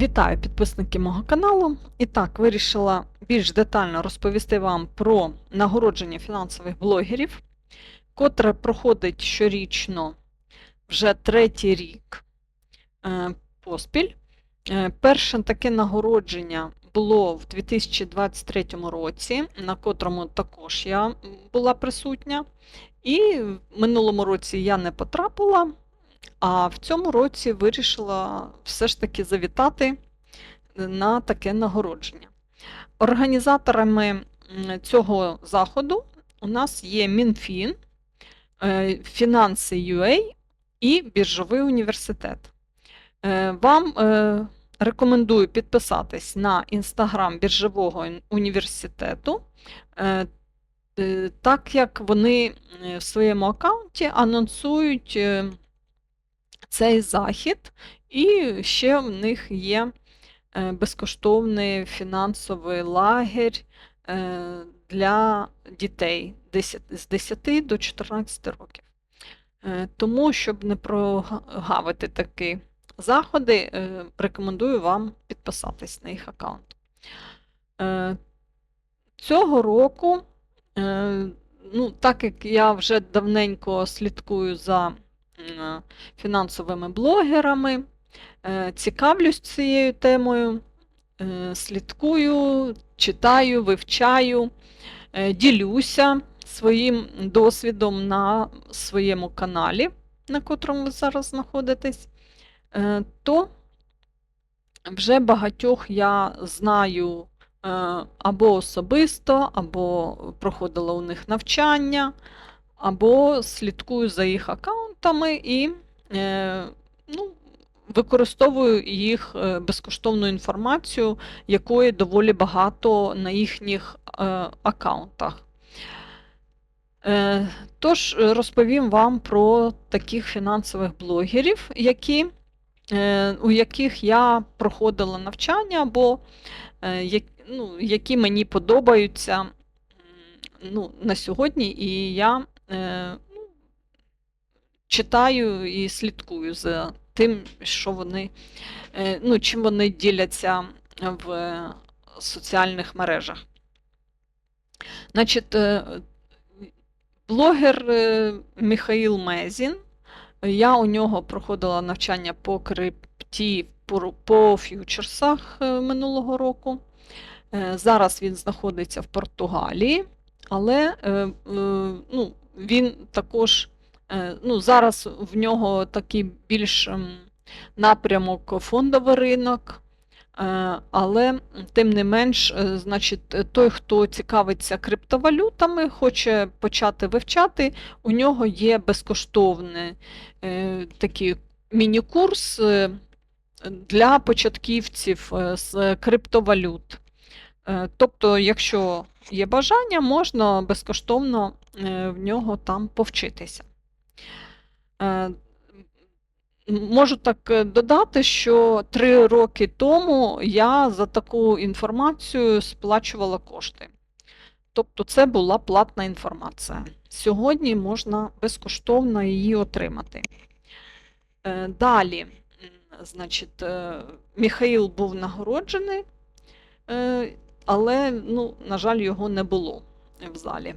Вітаю підписники мого каналу. І так, вирішила більш детально розповісти вам про нагородження фінансових блогерів, котре проходить щорічно вже третій рік е, поспіль. Е, Перше таке нагородження було в 2023 році, на котрому також я була присутня. І в минулому році я не потрапила, а в цьому році вирішила все ж таки завітати на таке нагородження. Організаторами цього заходу у нас є Мінфін, е, Фінанси UA і Біржовий університет. Е, Вам е, рекомендую підписатись на інстаграм Біржового університету, так як вони в своєму аккаунті анонсують цей захід, і ще в них є е, безкоштовний фінансовий лагерь е, для дітей з 10 до 14 років. Е, Тому, щоб не прогавити такі заходи, рекомендую вам підписатись на їх аккаунт. Цього року, ну, так як я вже давненько слідкую за фінансовими блогерами, е, цікавлюсь цією темою, е, слідкую, читаю, вивчаю, е, ділюся своїм досвідом на своєму каналі, на котрому ви зараз знаходитесь, е, то вже багатьох я знаю е, або особисто, або проходила у них навчання, або слідкую за їх аккаунтами і е, ну, використовую їх е, безкоштовну інформацію, якої доволі багато на їхніх е, аккаунтах. Тож розповім вам про таких фінансових блогерів, які, у яких я проходила навчання, або ну, які мені подобаються ну, на сьогодні, і я читаю і слідкую за тим, що вони, е, ну, чим вони діляться в соціальних мережах. Значить, е, блогер е, Михаїл Мезін. Я у нього проходила навчання по крипті по, ф'ючерсах минулого року. Зараз він знаходиться в Португалії, але ну, він також ну, зараз в нього такий більш ем, напрямок фондовий ринок. Е, Але тим не менш, е, значить, е, той, хто цікавиться криптовалютами, хоче почати вивчати, у нього є безкоштовний е, такий міні-курс е, для початківців е, з криптовалют. Е, Тобто, якщо є бажання, можна безкоштовно е, в нього там повчитися. Е, Можу так е, додати, що три роки тому я за таку інформацію сплачувала кошти. Тобто це була платна інформація. Сьогодні можна безкоштовно її отримати. Е, Далі, значить, Михаїл був нагороджений, але, ну, на жаль, його не було в залі.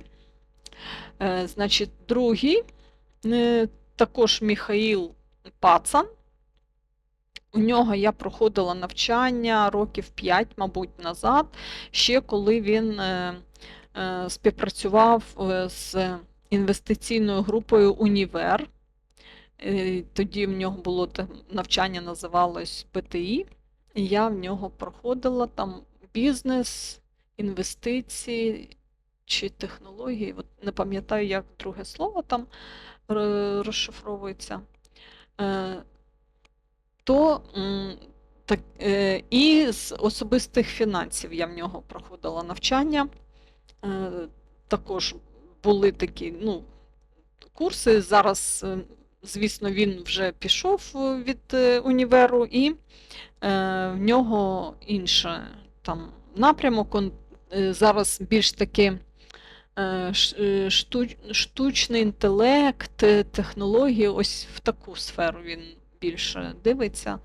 Значить, другий, також Михаїл Пацан. У нього я проходила навчання років 5, мабуть, назад, ще коли він е, е, співпрацював е, з інвестиційною групою Універ. Е, Тоді в нього було навчання, називалось ПТІ. Я в нього проходила там бізнес, інвестиції чи технології. От не пам'ятаю, як друге слово там е, розшифровується. Е, то так, е, і з особистих фінансів я в нього проходила навчання. Е, Також були такі ну, курси. Зараз, звісно, він вже пішов від універу, і в нього інший там напрямок. Зараз більш таки штучний інтелект, е, технології, ось в таку сферу він більше дивиться.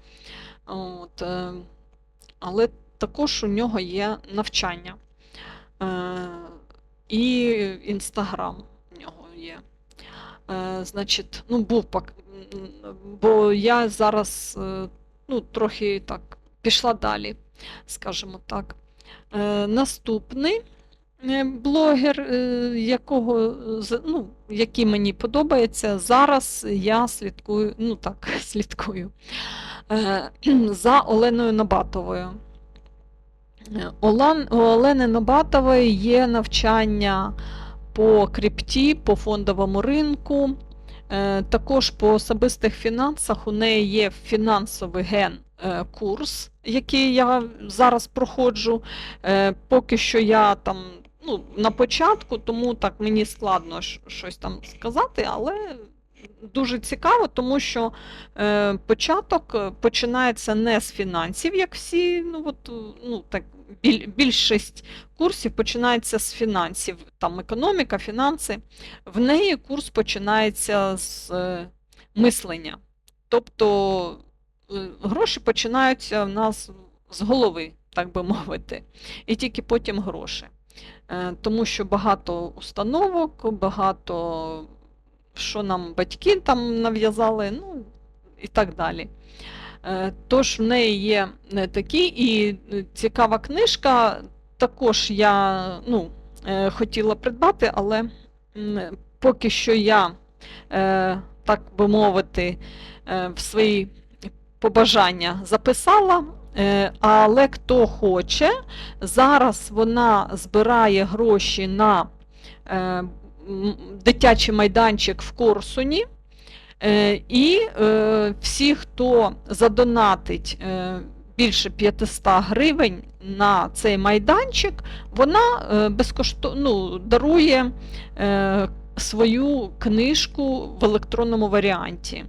От, е, але також у нього є навчання. Е, і Інстаграм у нього є. Е, Значить, ну, був бо я зараз е, ну, трохи так пішла далі, скажімо так. Е, Наступний е, блогер, е, якого, ну, який мені подобається, зараз я слідкую, ну так, слідкую е, за Оленою Набатовою. Е, у Олени Набатової є навчання по крипті, по фондовому ринку. Е, Також по особистих фінансах у неї є фінансовий ген е, курс, який я зараз проходжу. Е, Поки що я там ну, на початку, тому так мені складно щось там сказати, але дуже цікаво, тому що е, початок е, починається не з фінансів, як всі, ну от, е, ну так, біль, більшість курсів починається з фінансів, там економіка, фінанси. В неї курс починається з е, мислення. Тобто е, гроші починаються в нас з голови, так би мовити, і тільки потім гроші. Е, Тому що багато установок, багато що нам батьки там нав'язали, ну і так далі. Е, Тож в неї є е, такі, і цікава книжка. Також я ну, хотіла придбати, але поки що я, так би мовити, в свої побажання записала. Е, Але хто хоче, зараз вона збирає гроші на е, дитячий майданчик в Корсуні. Е, І всі, хто задонатить більше 500 гривень на цей майданчик, вона безкоштовно ну, дарує свою книжку в електронному варіанті.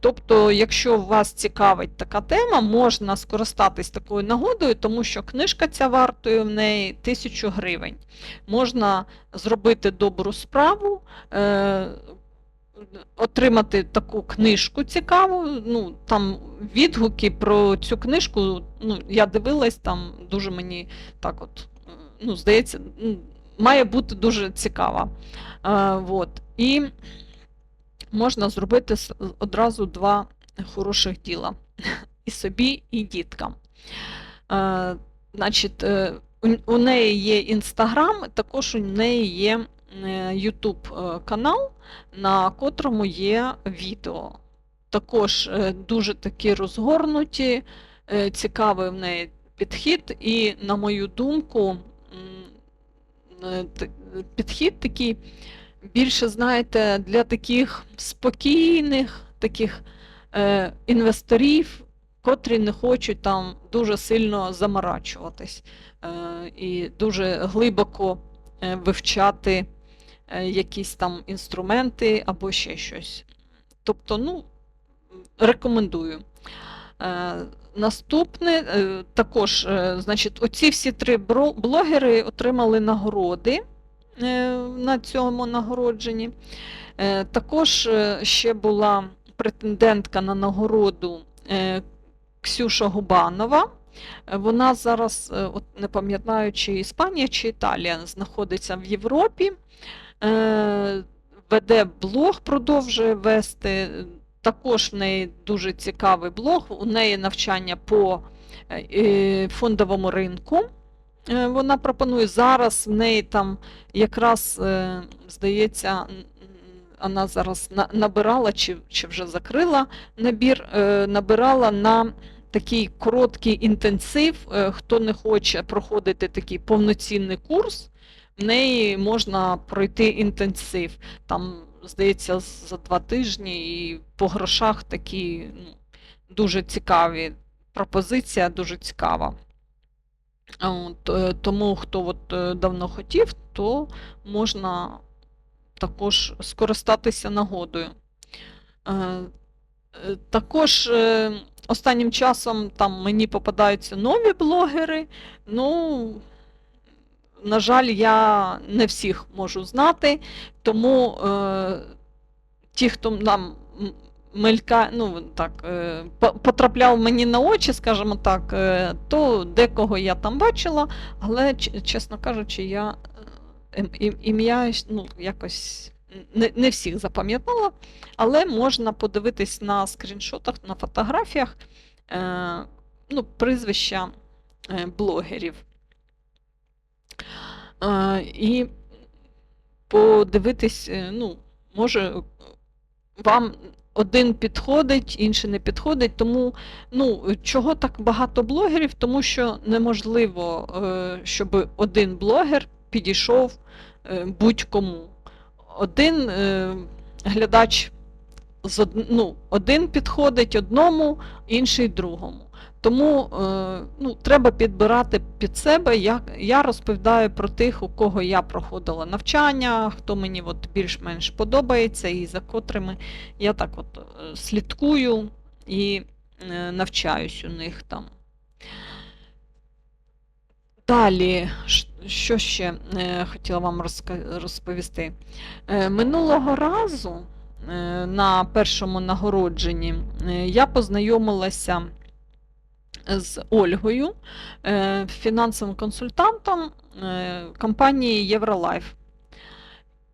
Тобто, якщо вас цікавить така тема, можна скористатись такою нагодою, тому що книжка ця вартує в неї 1000 гривень. Можна зробити добру справу, е, отримати таку книжку цікаву. Ну, там відгуки про цю книжку, ну, я дивилась, там дуже мені так от, ну, здається, має бути дуже цікава. Е, вот. І можна зробити одразу два хороших діла і собі, і діткам. Е, Значить, е, у- неї є Інстаграм, також у неї є Ютуб канал, на котрому є відео. Також е, дуже такі розгорнуті, е, цікавий в неї підхід, і, на мою думку, е, підхід такий більше, знаєте, для таких спокійних, таких е, інвесторів, котрі не хочуть там дуже сильно заморачуватись е, і дуже глибоко е, вивчати е, якісь там інструменти або ще щось. Тобто, ну, рекомендую. Е, Наступне е, також, е, значить, оці всі три блогери отримали нагороди на цьому нагородженні. Е, Також е, ще була претендентка на нагороду е, Ксюша Губанова. Е, Вона зараз, е, от не пам'ятаю, чи Іспанія, чи Італія, знаходиться в Європі. Е, Веде блог, продовжує вести. Також в неї дуже цікавий блог. У неї навчання по е, е, фондовому ринку. Е, Вона пропонує зараз в неї там якраз, е, здається, вона зараз набирала чи, чи вже закрила набір, е, набирала на такий короткий інтенсив. Хто не хоче проходити такий повноцінний курс, в неї можна пройти інтенсив. Там, здається, за два тижні і по грошах такі ну, дуже цікаві. Пропозиція дуже цікава. От, е, тому хто от е, давно хотів, то можна також скористатися нагодою. Е, Також останнім часом там мені попадаються нові блогери. Ну, на жаль, я не всіх можу знати, тому е, ті, хто нам мелька, ну так, е, потрапляв мені на очі, скажімо так, е, то декого я там бачила, але, чесно кажучи, я е, ім- ім- ім'я ну, якось не, не всіх запам'ятала, але можна подивитись на скріншотах, на фотографіях е, ну, прізвища блогерів. І подивитись, ну, може, вам один підходить, інший не підходить. Тому ну, чого так багато блогерів? Тому що неможливо, е, щоб один блогер підійшов е, будь-кому. Один е, глядач з ну, один підходить одному, інший другому. Тому е, ну, треба підбирати під себе. Я, я розповідаю про тих, у кого я проходила навчання, хто мені от більш-менш подобається і за котрими я так от е, слідкую і е, навчаюсь у них там. Далі, що ще хотіла вам розповісти? Минулого разу на першому нагородженні е, я познайомилася з Ольгою, е, фінансовим консультантом е, компанії Євролайф.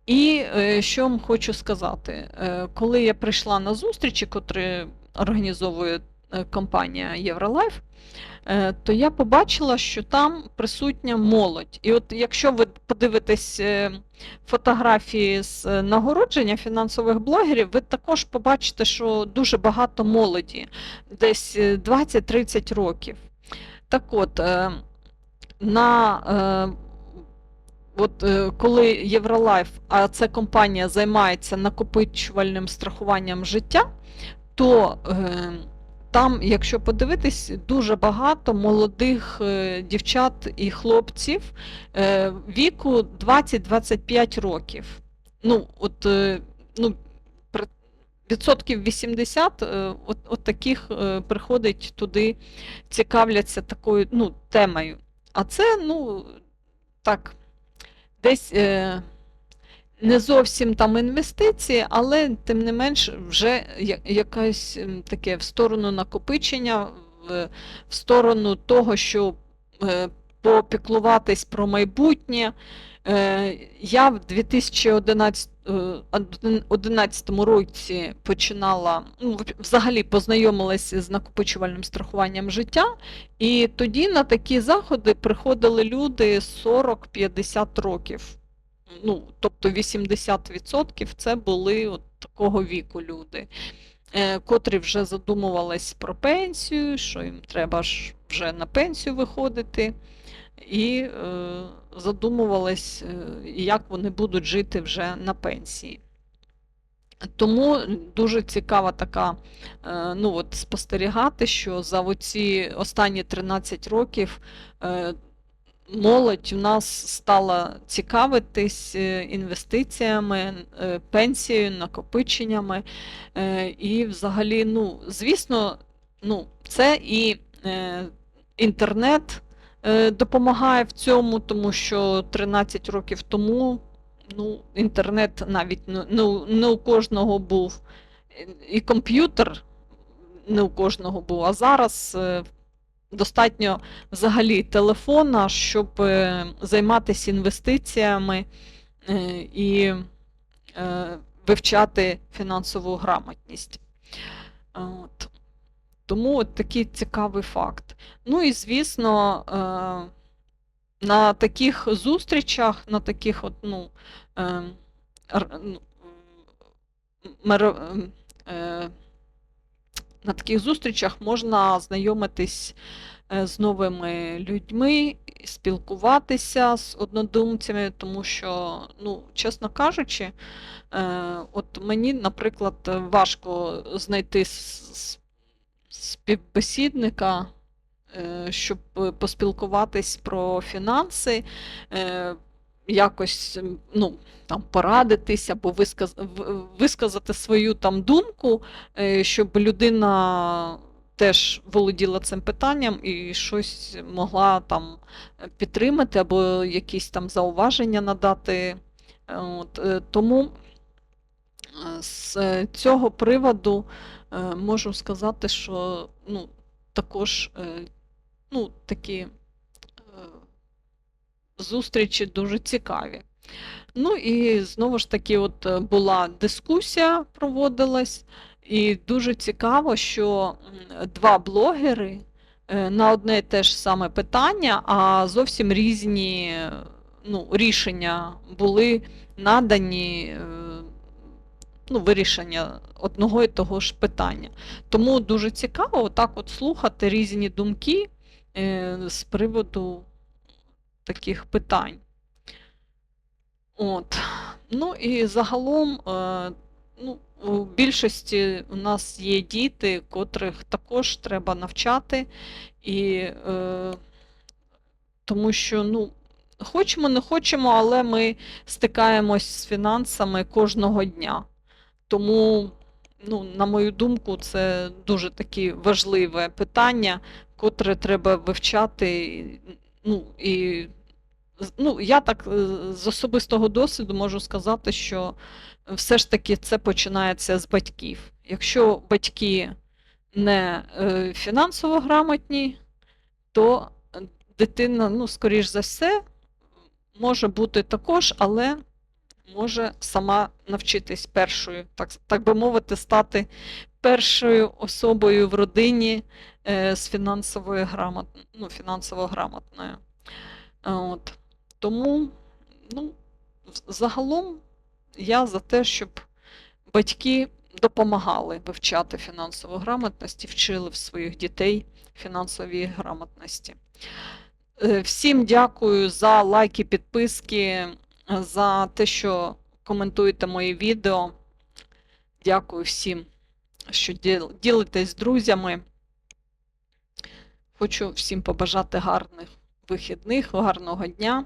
І е, що вам хочу сказати, Е, коли я прийшла на зустрічі, котрі організовує е, компанія Євролайф, е, то я побачила, що там присутня молодь. І от якщо ви подивитесь е, фотографії з е, нагородження фінансових блогерів, ви також побачите, що дуже багато молоді, десь е, 20-30 років. Так от, е, на е, От е, коли Євролайф, а ця компанія займається накопичувальним страхуванням життя, то е, там, якщо подивитись, дуже багато молодих е, дівчат і хлопців е, віку 20-25 років. Ну, от, е, ну, відсотків 80 е, от, от таких приходить туди, цікавляться такою ну, темою. А це, ну, так десь не зовсім там інвестиції, але тим не менш вже якесь таке в сторону накопичення, в, сторону того, щоб е, попіклуватись про майбутнє. Е, я в 2011 е, один- 11 році починала, ну, взагалі познайомилася з накопичувальним страхуванням життя, і тоді на такі заходи приходили люди 40-50 років. Ну, тобто 80% це були от такого віку люди, е, котрі вже задумувались про пенсію, що їм треба ж вже на пенсію виходити, і е, задумувались, е, як вони будуть жити вже на пенсії. Тому дуже цікава така ну, от спостерігати, що за оці останні 13 років молодь у нас стала цікавитись е, інвестиціями, е, пенсією, накопиченнями. Е, І взагалі, ну, звісно, ну, це і інтернет допомагає в цьому, тому що 13 років тому ну, інтернет навіть не, не, у- кожного був, і комп'ютер не у кожного був, а зараз достатньо взагалі телефона, щоб е, займатися інвестиціями е, і е, вивчати фінансову грамотність. От. Тому от такий цікавий факт. Ну і звісно, на таких зустрічах, на таких от, ну, е, р- ну, меро- ем, е, на таких зустрічах можна знайомитись е, з новими людьми, спілкуватися з однодумцями, тому що, ну, чесно кажучи, е, от мені, наприклад, важко знайти співбесідника, е, щоб поспілкуватись про фінанси, якось ну, там, порадитись або висказ... висказати свою там думку, е, щоб людина теж володіла цим питанням і щось могла там підтримати, або якісь там зауваження надати. Е, От, е, тому З цього приводу можу сказати, що ну, також ну, такі зустрічі дуже цікаві. Ну і знову ж таки, от е, була дискусія, проводилась, і дуже цікаво, що два блогери е, на одне і те ж саме питання, а зовсім різні ну, рішення були надані, е, ну, вирішення одного і того ж питання. Тому дуже цікаво отак от слухати різні думки з приводу таких питань. От. Ну і загалом, е, ну, у більшості у нас є діти, котрих також треба навчати, і е, тому що, ну, хочемо, не хочемо, але ми стикаємось з фінансами кожного дня. Тому, ну, на мою думку, це дуже таке важливе питання, котре треба вивчати. Ну, і ну, я так е, з особистого досвіду можу сказати, що все ж таки це починається з батьків. Якщо батьки не е, фінансово грамотні, то дитина, ну, скоріш за все, може бути також, але може сама навчитись першою, так, так би мовити, стати першою особою в родині е, з фінансовою грамот, ну, фінансово грамотною. От. Тому, ну, загалом я за те, щоб батьки допомагали вивчати фінансову грамотність і вчили в своїх дітей фінансовій грамотності. Е, Всім дякую за лайки, підписки, за те, що коментуєте мої відео. Дякую всім, що ділитесь з друзями. Хочу всім побажати гарних вихідних, гарного дня.